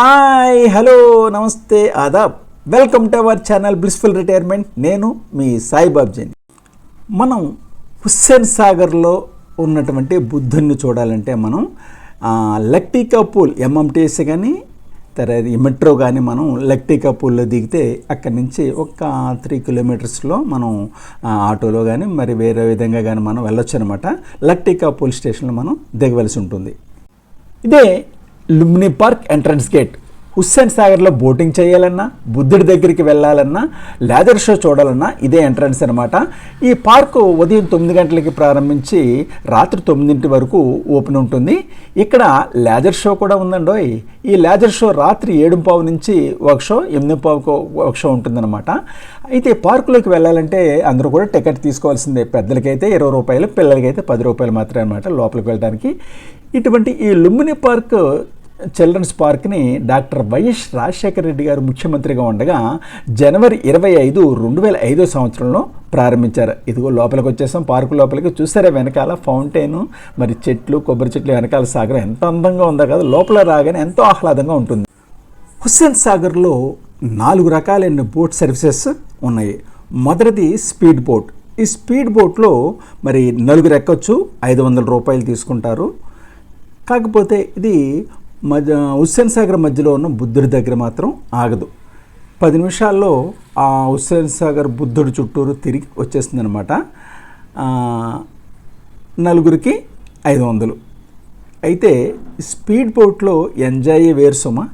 Hi hello నమస్తే Aadab. Welcome to our channel blissful retirement. నేను మీ సాయిబాబ్జీని మనం హుస్సేన్ సాగర్లో ఉన్నటువంటి బుద్ధుడిని చూడాలంటే మనం లక్టికా పూల్ ఎంఎంటీఎస్ కానీ తర్వాత మెట్రో కానీ మనం లక్టికా పూల్లో దిగితే అక్కడి నుంచి ఒక త్రీ కిలోమీటర్స్లో మనం ఆటోలో కానీ మరి వేరే విధంగా కానీ మనం వెళ్ళొచ్చు అనమాట లక్టికా పూల్ స్టేషన్లో మనం దిగవలసి ఉంటుంది. ఇదే Lumbini park entrance gate. Hussain సాగర్లో బోటింగ్ చేయాలన్నా బుద్ధుడి దగ్గరికి వెళ్ళాలన్నా లేదర్ షో చూడాలన్నా ఇదే ఎంట్రన్స్ అనమాట ఈ పార్కు ఉదయం తొమ్మిది గంటలకి ప్రారంభించి రాత్రి తొమ్మిదింటి వరకు ఓపెన్ ఉంటుంది. ఇక్కడ లేజర్ షో కూడా ఉందండోయ్. ఈ లేజర్ షో రాత్రి ఏడు పావు నుంచి ఒక షో ఎనిమిది పావుకు ఒక షో ఉంటుందన్నమాట. అయితే పార్కులోకి వెళ్ళాలంటే అందరూ కూడా టికెట్ తీసుకోవాల్సిందే. పెద్దలకైతే ఇరవై రూపాయలు పిల్లలకైతే పది రూపాయలు మాత్రమే అనమాట లోపలికి వెళ్ళడానికి. ఇటువంటి ఈ లుంబిని పార్క్ చిల్డ్రన్స్ పార్క్ని డాక్టర్ వైఎస్ రాజశేఖర రెడ్డి గారు ముఖ్యమంత్రిగా ఉండగా జనవరి ఇరవై ఐదు రెండు వేల ఐదో సంవత్సరంలో ప్రారంభించారు. ఇదిగో లోపలికి వచ్చేసాం. పార్కు లోపలికి చూసారా వెనకాల ఫౌంటైన్ మరి చెట్లు కొబ్బరి చెట్లు వెనకాల సాగరం ఎంత అందంగా ఉందో కదా లోపల రాగానే ఎంతో ఆహ్లాదంగా ఉంటుంది. హుస్సేన్ సాగర్లో నాలుగు రకాలైన బోట్ సర్వీసెస్ ఉన్నాయి. మొదటిది స్పీడ్ బోట్. ఈ స్పీడ్ బోట్లో మరి నలుగురు ఎక్కొచ్చు ఐదు వందల రూపాయలు తీసుకుంటారు. కాకపోతే ఇది మధ్య హుస్సేన్ సాగర్ మధ్యలో ఉన్న బుద్ధుడి దగ్గర మాత్రం ఆగదు. పది నిమిషాల్లో ఆ హుస్సేన్ సాగర్ బుద్ధుడి చుట్టూరు తిరిగి వచ్చేస్తుంది అనమాట నలుగురికి ఐదు వందలు. అయితే స్పీడ్ బోట్లో ఎంజాయ్ వేరు సుమ.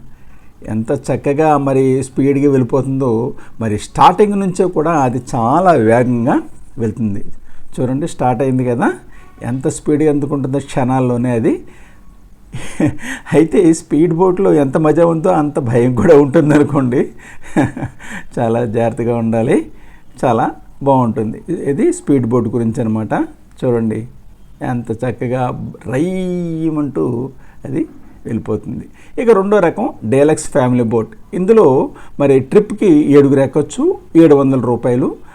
ఎంత చక్కగా మరి స్పీడ్గా వెళ్ళిపోతుందో మరి స్టార్టింగ్ నుంచే కూడా అది చాలా వేగంగా వెళ్తుంది. చూడండి స్టార్ట్ అయింది కదా. ఎంత స్పీడ్గా ఎందుకుంటుందో క్షణాల్లోనే అది. అయితే స్పీడ్ బోట్లో ఎంత మజా ఉందో అంత భయం కూడా ఉంటుంది అనుకోండి. చాలా జాగ్రత్తగా ఉండాలి. చాలా బాగుంటుంది. ఇది స్పీడ్ బోట్ గురించి అనమాట చూడండి. ఎంత చక్కగా రయ్యమంటూ అది వెళ్ళిపోతుంది. ఇక రెండో రకం డేలక్స్ ఫ్యామిలీ బోట్. ఇందులో మరి ట్రిప్కి ఏడుగురు ఎక్కొచ్చు. ఏడు వందల రూపాయలు.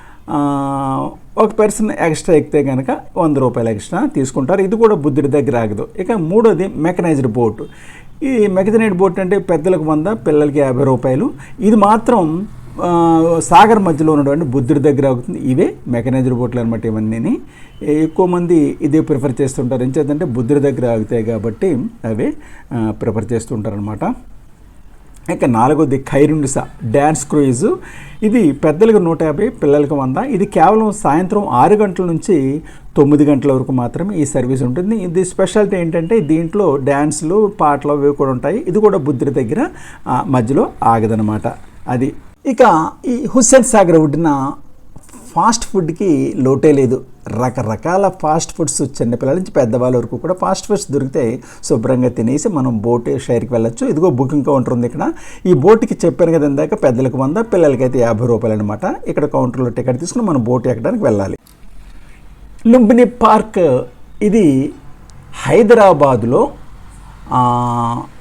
ఒక పర్సన్ ఎక్స్ట్రా ఎక్కితే కనుక వంద రూపాయలు ఎక్స్ట్రా తీసుకుంటారు. ఇది కూడా బుద్ధుడి దగ్గర ఆగదు. ఇక మూడోది మెకనైజ్డ్ బోట్ ఈ మెకనైజ్డ్ బోట్ అంటే పెద్దలకు వంద పిల్లలకి యాభై రూపాయలు. ఇది మాత్రం సాగర్ మధ్యలో ఉన్నటువంటి బుద్ధుడి దగ్గర అవుతుంది ఇవే మెకనైజ్డ్ బోట్లు అనమాట ఇవన్నీ ఎక్కువ మంది ఇదే ప్రిఫర్ చేస్తుంటారు. ఏం చేద్దంటే బుద్ధుడి దగ్గర ఆగుతాయి కాబట్టి అవే ప్రిఫర్ చేస్తుంటారు అనమాట ఇక నాలుగోది ఖైరుండిస డ్యాన్స్ క్రూయిజ్. ఇది పెద్దలకు నూట యాభై పిల్లలకు వంద. ఇది కేవలం సాయంత్రం ఆరు గంటల నుంచి తొమ్మిది గంటల వరకు మాత్రమే ఈ సర్వీస్ ఉంటుంది. ఇది స్పెషాలిటీ ఏంటంటే దీంట్లో డ్యాన్స్లు పాటలు అవి కూడా ఉంటాయి. ఇది కూడా బుద్ధుడి దగ్గర మధ్యలో ఆగదనమాట అది. ఇక ఈ హుస్సేన్ సాగర్ ఒడ్డున ఫాస్ట్ ఫుడ్కి లోటే లేదు. రకరకాల ఫాస్ట్ ఫుడ్స్ చిన్నపిల్లల నుంచి పెద్దవాళ్ళ వరకు కూడా ఫాస్ట్ ఫుడ్స్ దొరికితే శుభ్రంగా తినేసి మనం బోట్ షైర్కి వెళ్ళొచ్చు. ఇదిగో బుకింగ్ కౌంటర్ ఉంది ఇక్కడ. ఈ బోట్కి చెప్పాను కదా ఇందాక పెద్దలకు వంద పిల్లలకైతే యాభై రూపాయలు అనమాట ఇక్కడ కౌంటర్లో టికెట్ తీసుకుని మనం బోట్ ఎక్కడానికి వెళ్ళాలి. లుంబిని పార్క్. ఇది హైదరాబాదులో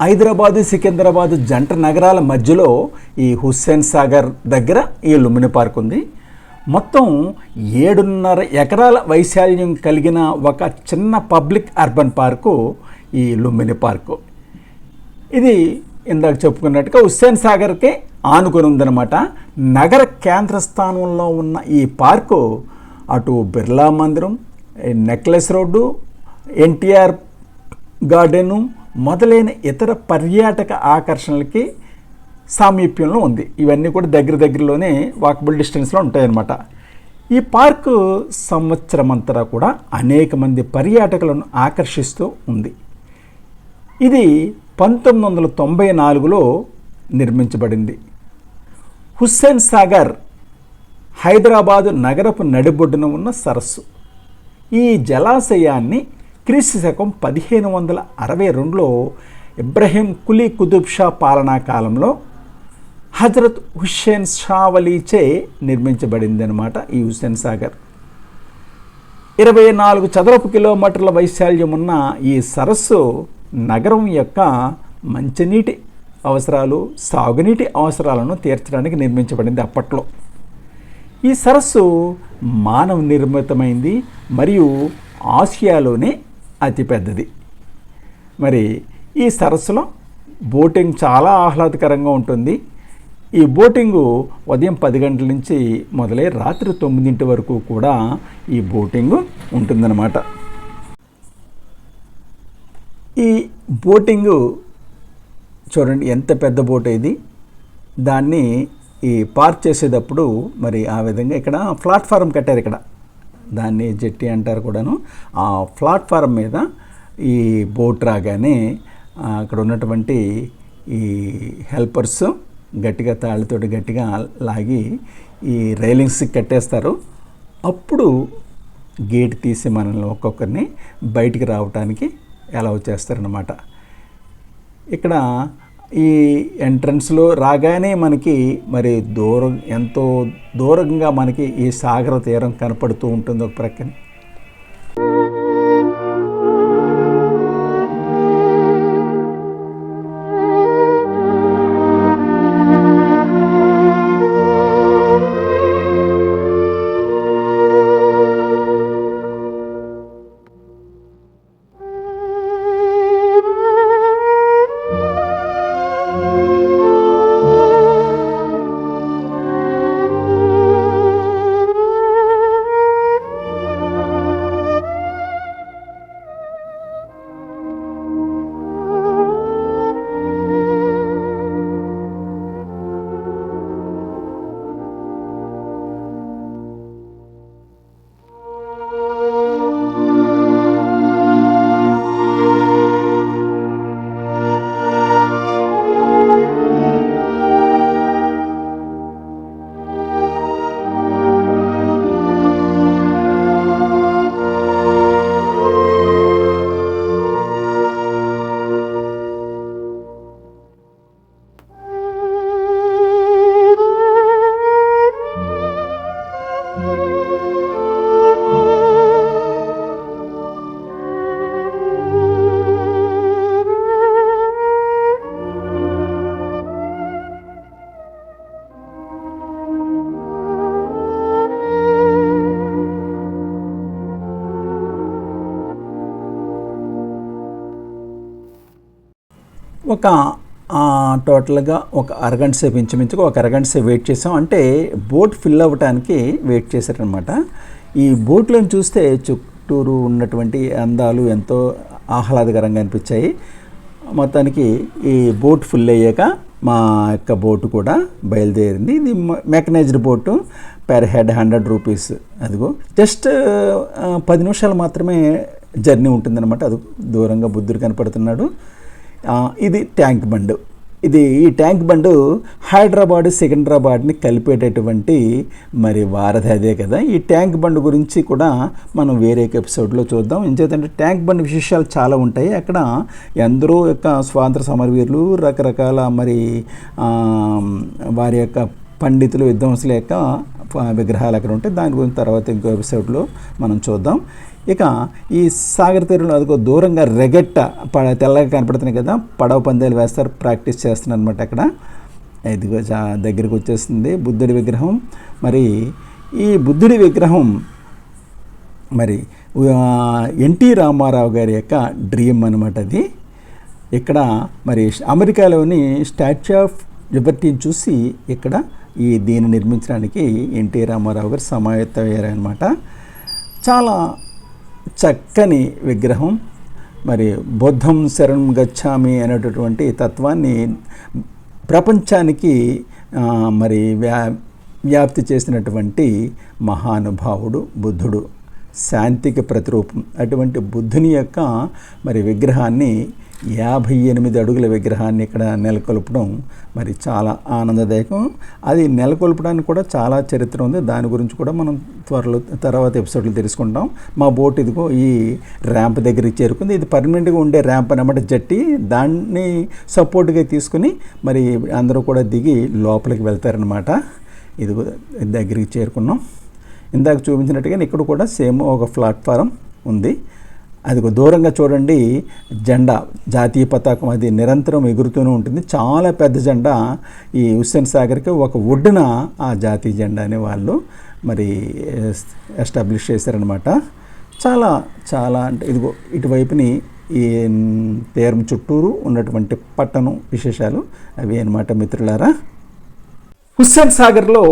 హైదరాబాదు సికింద్రాబాదు జంట నగరాల మధ్యలో ఈ హుస్సేన్ సాగర్ దగ్గర ఈ లుంబిని పార్క్ ఉంది. మొత్తం ఏడున్నర ఎకరాల వైశాల్యం కలిగిన ఒక చిన్న పబ్లిక్ అర్బన్ పార్కు ఈ లుంబిని పార్కు. ఇది ఇందాక చెప్పుకున్నట్టుగా హుస్సేన్ సాగర్కి ఆనుకుని ఉందన్నమాట నగర కేంద్ర స్థానంలో ఉన్న ఈ పార్కు అటు బిర్లా మందిరం నెక్లెస్ రోడ్డు ఎన్టీఆర్ గార్డెను మొదలైన ఇతర పర్యాటక ఆకర్షణలకి సామీప్యంలో ఉంది. ఇవన్నీ కూడా దగ్గర దగ్గరలోనే వాకబుల్ డిస్టెన్స్లో ఉంటాయన్నమాట. ఈ పార్కు సంవత్సరమంతరా కూడా అనేక మంది పర్యాటకులను ఆకర్షిస్తూ ఉంది. ఇది పంతొమ్మిది వందల తొంభై నాలుగులో నిర్మించబడింది. హుస్సేన్ సాగర్ హైదరాబాదు నగరపు నడిబొడ్డున ఉన్న సరస్సు. ఈ జలాశయాన్ని క్రీస్తు శకం పదిహేను వందల అరవై రెండులో ఇబ్రహీం కులీ కుతుబ్ షా పాలనా కాలంలో హజరత్ హుస్సేన్ షావలీచే నిర్మించబడింది అనమాట ఈ హుస్సేన్ సాగర్. ఇరవై నాలుగు చదరపు కిలోమీటర్ల వైశాల్యం ఉన్న ఈ సరస్సు నగరం యొక్క మంచినీటి అవసరాలు సాగునీటి అవసరాలను తీర్చడానికి నిర్మించబడింది అప్పట్లో. ఈ సరస్సు మానవ నిర్మితమైంది మరియు ఆసియాలోనే అతిపెద్దది. మరి ఈ సరస్సులో బోటింగ్ చాలా ఆహ్లాదకరంగా ఉంటుంది. ఈ బోటింగు ఉదయం పది గంటల నుంచి మొదలై రాత్రి తొమ్మిదింటి వరకు కూడా ఈ బోటింగు ఉంటుందన్నమాట. ఈ బోటింగు చూడండి ఎంత పెద్ద బోట్ ఇది. దాన్ని ఈ పార్క్ చేసేటప్పుడు మరి ఆ విధంగా ఇక్కడ ప్లాట్ఫారం కట్టారు ఇక్కడ. దాన్ని జెట్టి అంటారు కూడాను. ఆ ప్లాట్ఫారం మీద ఈ బోట్ రాగానే అక్కడ ఉన్నటువంటి ఈ హెల్పర్స్ గట్టిగా తాళ్ళతోటి గట్టిగా లాగి ఈ రైలింగ్స్ కట్టేస్తారు. అప్పుడు గేట్ తీసి మనల్ని ఒక్కొక్కరిని బయటికి రావటానికి అలౌ చేస్తారనమాట ఇక్కడ ఈ ఎంట్రన్స్లో రాగానే మనకి మరి దూరం ఎంతో దూరంగా మనకి ఈ సాగర తీరం కనపడుతూ ఉంటుంది ఒక ప్రక్కన. ఒక టోటల్గా ఒక అరగంట సేపు ఇంచుమించుగా ఒక అరగంట సేపు వెయిట్ చేసాం. అంటే బోట్ ఫిల్ అవ్వటానికి వెయిట్ చేశారనమాట ఈ బోట్లను చూస్తే చుట్టూరు ఉన్నటువంటి అందాలు ఎంతో ఆహ్లాదకరంగా అనిపించాయి. మొత్తానికి ఈ బోట్ ఫుల్ అయ్యాక మా యొక్క బోటు కూడా బయలుదేరింది. ఇది mechanized boat per head hundred rupees. అదిగో జస్ట్ పది నిమిషాలు మాత్రమే జర్నీ ఉంటుందన్నమాట. అది దూరంగా బుద్ధుడు కనపడుతున్నాడు. ఇది ట్యాంక్ బండ్. ఇది ఈ ట్యాంక్ బండ్ హైదరాబాద్ సికింద్రాబాద్ని కలిపేటటువంటి మరి వారధి అదే కదా. ఈ ట్యాంక్ బండ్ గురించి కూడా మనం వేరే ఎపిసోడ్లో చూద్దాం. ఇంచేతంటే ట్యాంక్ బండ్ విశేషాలు చాలా ఉంటాయి. అక్కడ ఎందరో యొక్క స్వాతంత్ర సమరవీరులు రకరకాల మరి వారి యొక్క పండితులు విద్వాంసుల యొక్క విగ్రహాలు అక్కడ ఉంటాయి. దాని గురించి తర్వాత ఇంకో ఎపిసోడ్లో మనం చూద్దాం. ఇక ఈ సాగర్ తీరంలో అదిగో దూరంగా రెగట్ట పడ తెల్లగా కనపడుతున్నాయి కదా పడవ పందాలు వేస్తారు ప్రాక్టీస్ చేస్తున్నారు అనమాట అక్కడ. ఇదిగో చా దగ్గరికి వచ్చేస్తుంది బుద్ధుడి విగ్రహం. మరి ఈ బుద్ధుడి విగ్రహం మరి ఎన్టీ రామారావు గారి యొక్క డ్రీమ్ అనమాట అది. ఇక్కడ మరి అమెరికాలోని స్టాచ్యూ ఆఫ్ లిబర్టీని చూసి ఇక్కడ ఈ దీన్ని నిర్మించడానికి ఎన్టీ రామారావు గారు సమాయత్తమయ్యారనమాట చాలా చక్కని విగ్రహం మరి బుద్ధం శరణం గచ్చామి అనేటటువంటి తత్వాన్ని ప్రపంచానికి మరి వ్యా వ్యాప్తి చేసినటువంటి మహానుభావుడు బుద్ధుడు. శాంతికి ప్రతిరూపం. అటువంటి బుద్ధుని యొక్క మరి విగ్రహాన్ని యాభై ఎనిమిది అడుగుల విగ్రహాన్ని ఇక్కడ నెలకొల్పడం మరి చాలా ఆనందదాయకం. అది నెలకొల్పడానికి కూడా చాలా చరిత్ర ఉంది. దాని గురించి కూడా మనం త్వరలో తర్వాత ఎపిసోడ్లు తెలుసుకుంటాం. మా బోట్ ఇదిగో ఈ ర్యాంప్ దగ్గరికి చేరుకుంది. ఇది పర్మనెంట్గా ఉండే ర్యాంప్ అనమాట జట్టి. దాన్ని సపోర్ట్గా తీసుకుని మరి అందరూ కూడా దిగి లోపలికి వెళ్తారనమాట ఇదిగో దగ్గరికి చేరుకున్నాం. ఇందాక చూపించినట్టుగా ఇక్కడ కూడా సేమ్ ఒక ప్లాట్ఫారం ఉంది. అది దూరంగా చూడండి జెండా జాతీయ పతాకం అది నిరంతరం ఎగురుతూనే ఉంటుంది. చాలా పెద్ద జెండా ఈ హుస్సేన్ సాగర్కి ఒక ఒడ్డున ఆ జాతీయ జెండాని వాళ్ళు మరి ఎస్టాబ్లిష్ చేశారనమాట చాలా చాలా అంటే ఇదిగో ఇటువైపుని ఈ తీరం చుట్టూరు ఉన్నటువంటి పట్టణం విశేషాలు అవి అనమాట మిత్రులారా. హుస్సేన్ సాగర్లో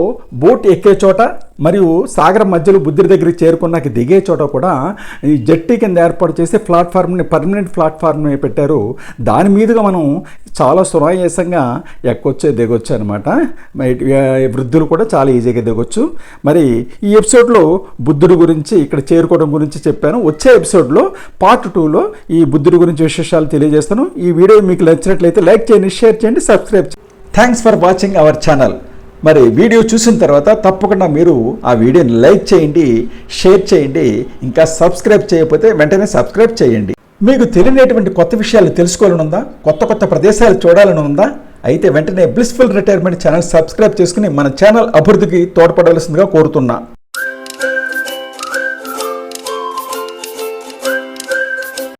బోట్ ఎక్కే చోట మరియు సాగర్ మధ్యలో బుద్ధుడి దగ్గరికి చేరుకున్నాక దిగే చోట కూడా ఈ జట్టి కింద ఏర్పాటు చేసి ప్లాట్ఫామ్ని పర్మనెంట్ ప్లాట్ఫామ్ని పెట్టారు. దాని మీదుగా మనం చాలా సునాయాసంగా ఎక్కొచ్చే దిగొచ్చు అనమాట వృద్ధులు కూడా చాలా ఈజీగా దిగొచ్చు. మరి ఈ ఎపిసోడ్లో బుద్ధుడి గురించి ఇక్కడ చేరుకోవడం గురించి చెప్పాను. వచ్చే ఎపిసోడ్లో పార్ట్ టూలో ఈ బుద్ధుడి గురించి విశేషాలు తెలియజేస్తాను. ఈ వీడియో మీకు నచ్చినట్లయితే లైక్ చేయండి షేర్ చేయండి subscribe thanks for watching our channel. మరి వీడియో చూసిన తర్వాత తప్పకుండా మీరు ఆ వీడియోని లైక్ చేయండి షేర్ చేయండి ఇంకా సబ్స్క్రైబ్ చేయకపోతే వెంటనే సబ్స్క్రైబ్ చేయండి. మీకు తెలియనటువంటి కొత్త విషయాలు తెలుసుకోవాలని ఉందా కొత్త కొత్త ప్రదేశాలు చూడాలని ఉందా అయితే వెంటనే బ్లిస్ఫుల్ రిటైర్మెంట్ ఛానల్ సబ్స్క్రైబ్ చేసుకుని మన ఛానల్ అభివృద్ధికి తోడ్పడవలసిందిగా కోరుతున్నా.